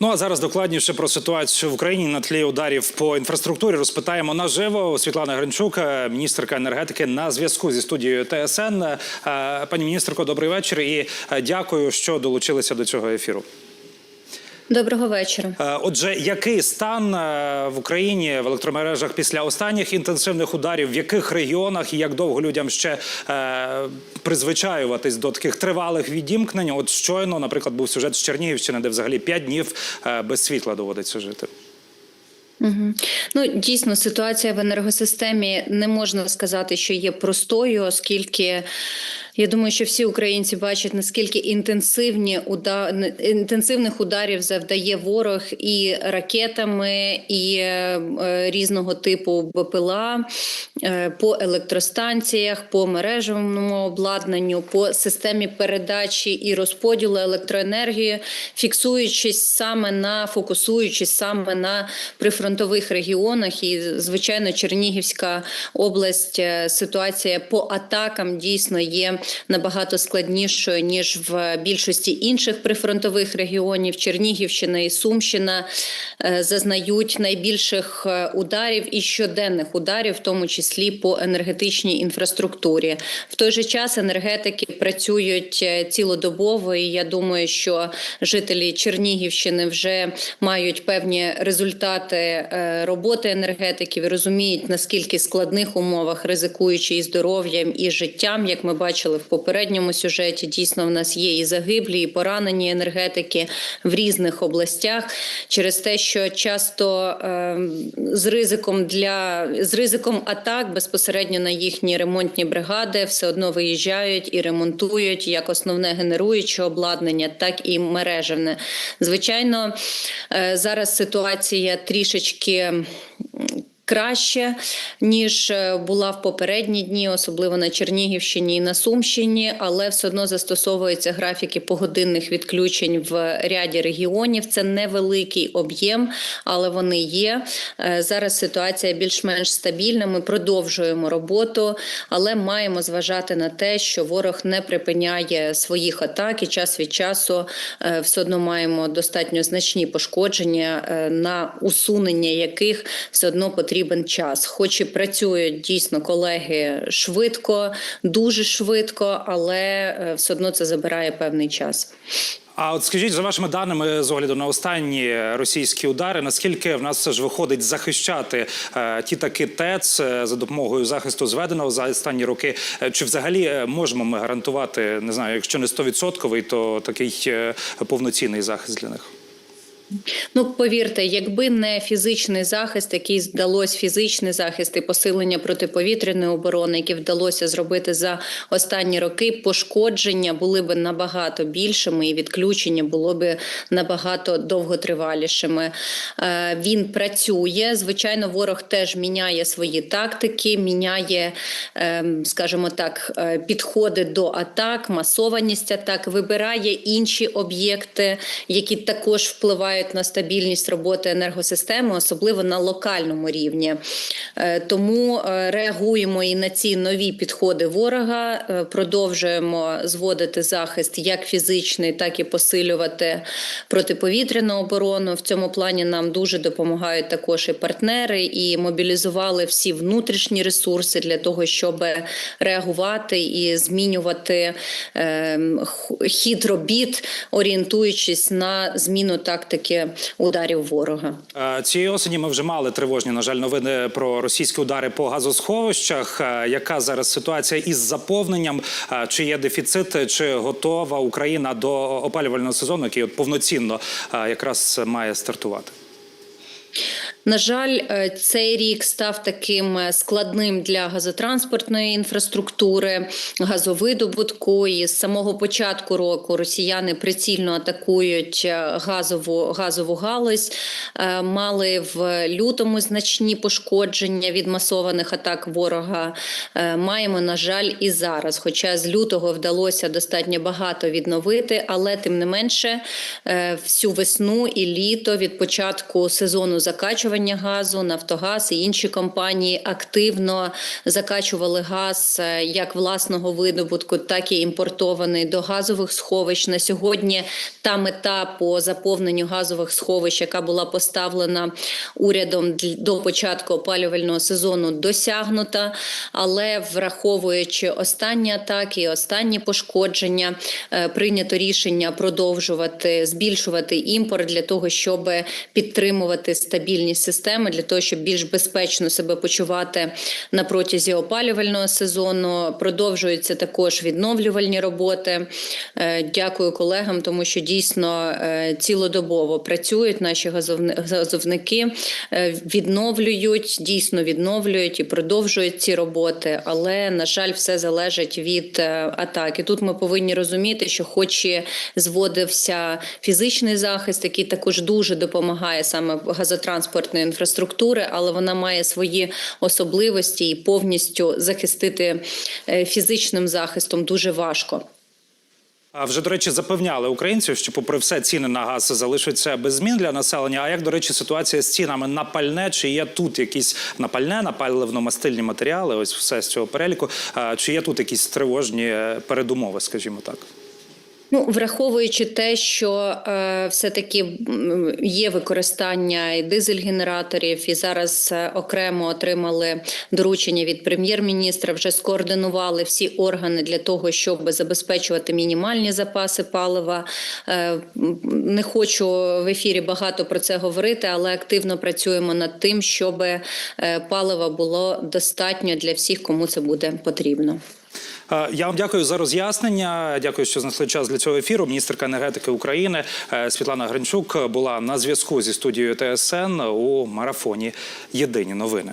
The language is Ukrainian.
Ну а зараз докладніше про ситуацію в Україні на тлі ударів по інфраструктурі розпитаємо наживо. Світлана Гринчук, е, міністерка енергетики, на зв'язку зі студією ТСН. Е, Пані міністерко, добрий вечір і е, дякую, що долучилися до цього ефіру. Доброго вечора. Е, Отже, який стан е, в Україні в електромережах після останніх інтенсивних ударів, в яких регіонах і як довго людям ще е, призвичаюватись до таких тривалих відімкнень? От щойно, наприклад, був сюжет з Чернігівщини, де взагалі 5 днів без світла доводиться жити. Угу. Ну дійсно ситуація в енергосистемі не можна сказати, що є простою, оскільки я думаю, що всі українці бачать наскільки інтенсивні уда... інтенсивних ударів завдає ворог і ракетами, і е, різного типу БПЛА е, по електростанціях, по мережевому обладнанню, по системі передачі і розподілу електроенергії, фіксуючись саме на фокусуючись саме на прифронтових регіонах, і звичайно, Чернігівська область е, ситуація по атакам дійсно є набагато складнішою ніж в більшості інших прифронтових регіонів. Чернігівщина і Сумщина е, зазнають найбільших е, ударів і щоденних ударів, в тому числі по енергетичній інфраструктурі. В той же час енергетики працюють е, цілодобово. і Я думаю, що жителі Чернігівщини вже мають певні результати роботи енергетиків і розуміють наскільки складних умовах, ризикуючи і здоров'ям і життям, як ми бачили в попередньому сюжеті. Дійсно, в нас є і загиблі, і поранені енергетики в різних областях через те, що часто е, з ризиком для з ризиком атак безпосередньо на їхні ремонтні бригади все одно виїжджають і ремонтують як основне генеруюче обладнання, так і мережевне. Звичайно, е, зараз ситуація трішечки краще ніж е, була в попередні дні, особливо на Чернігівщині і на Сумщині, але все одно застосовуються графіки погодинних відключень в ряді регіонів. Це невеликий об'єм, але вони є. Е, зараз ситуація більш-менш стабільна. Ми продовжуємо роботу, але маємо зважати на те, що ворог не припиняє своїх атак і час від часу е, все одно маємо достатньо значні пошкодження, на усунення яких все одно потрібно потрібен час, хоч і працюють дійсно колеги швидко, дуже швидко, але е, все одно це забирає певний час. А от скажіть за вашими даними з огляду на останні російські удари, наскільки в нас все ж виходить захищати е, ті таки ТЕЦ е, за допомогою захисту зведеного за останні роки? Е, чи взагалі е, можемо ми гарантувати, не знаю, якщо не 100%, то такий е, повноцінний захист для них? Ну, повірте, якби не фізичний захист, який вдалося фізичний захист і посилення протиповітряної оборони, які вдалося зробити за останні роки, пошкодження були б набагато більшими, і відключення було б набагато довготривалішими. Е, він працює. Звичайно, ворог теж міняє свої тактики, міняє, ем, скажімо так, е, підходи до атак, масованість атак, вибирає інші об'єкти, які також впливають впливають на стабільність роботи енергосистеми, особливо на локальному рівні. Е, тому е, реагуємо і на ці нові підходи ворога. Е, продовжуємо зводити захист як фізичний, так і посилювати протиповітряну оборону. В цьому плані нам дуже допомагають також і партнери, і мобілізували всі внутрішні ресурси для того, щоб реагувати і змінювати ем, хід робіт, орієнтуючись на зміну тактики тактики ударів ворога. Цієї осені ми вже мали тривожні, на жаль, новини про російські удари по газосховищах. Яка зараз ситуація із заповненням? Чи є дефіцит, чи готова Україна до опалювального сезону, який от повноцінно якраз має стартувати? На жаль, е, цей рік став таким е, складним для газотранспортної інфраструктури, газовидобутку. І з самого початку року росіяни прицільно атакують е, газову газову галузь. Мали в лютому значні пошкодження від масованих атак ворога. Маємо, на жаль, і зараз. Хоча з лютого вдалося достатньо багато відновити, але тим не менше всю весну і літо від початку сезону закачування закачування газу. Нафтогаз і інші компанії активно закачували газ е, як власного видобутку, так і імпортований до газових сховищ. На сьогодні та мета по заповненню газових сховищ, яка була поставлена урядом до початку опалювального сезону, досягнута. Але враховуючи останні атаки, останні пошкодження, е, прийнято рішення продовжувати збільшувати імпорт для того, щоб підтримувати стабільність системи, для того, щоб більш безпечно себе почувати на протязі опалювального сезону. Продовжуються також відновлювальні роботи. Е, Дякую колегам, тому що дійсно е, цілодобово працюють наші газовни- газовники, е, відновлюють, дійсно відновлюють і продовжують ці роботи. Але на жаль, все залежить від атаки. Тут ми повинні розуміти, що, хоч і зводився фізичний захист, який також дуже допомагає саме газотранспортної інфраструктури, але вона має свої особливості і повністю захистити е, фізичним захистом дуже важко. А вже до речі, запевняли українців, що, попри все, ціни на газ залишаться без змін для населення. А як до речі, ситуація з цінами на пальне? Чи є тут якісь на пальне, на паливно-мастильні матеріали? Ось все з цього переліку. Чи є тут якісь тривожні е, передумови, скажімо так? Ну, враховуючи те, що е, все-таки є використання і дизель-генераторів, і зараз е, окремо отримали доручення від прем'єр-міністра, вже скоординували всі органи для того, щоб забезпечувати мінімальні запаси палива. Е, не хочу в ефірі багато про це говорити, але активно працюємо над тим, щоб е, палива було достатньо для всіх, кому це буде потрібно. Е, Я вам дякую за роз'яснення. Дякую, що знайшли час для цього ефіру. Міністерка енергетики України е, Світлана Гринчук була на зв'язку зі студією ТСН у марафоні Єдині новини.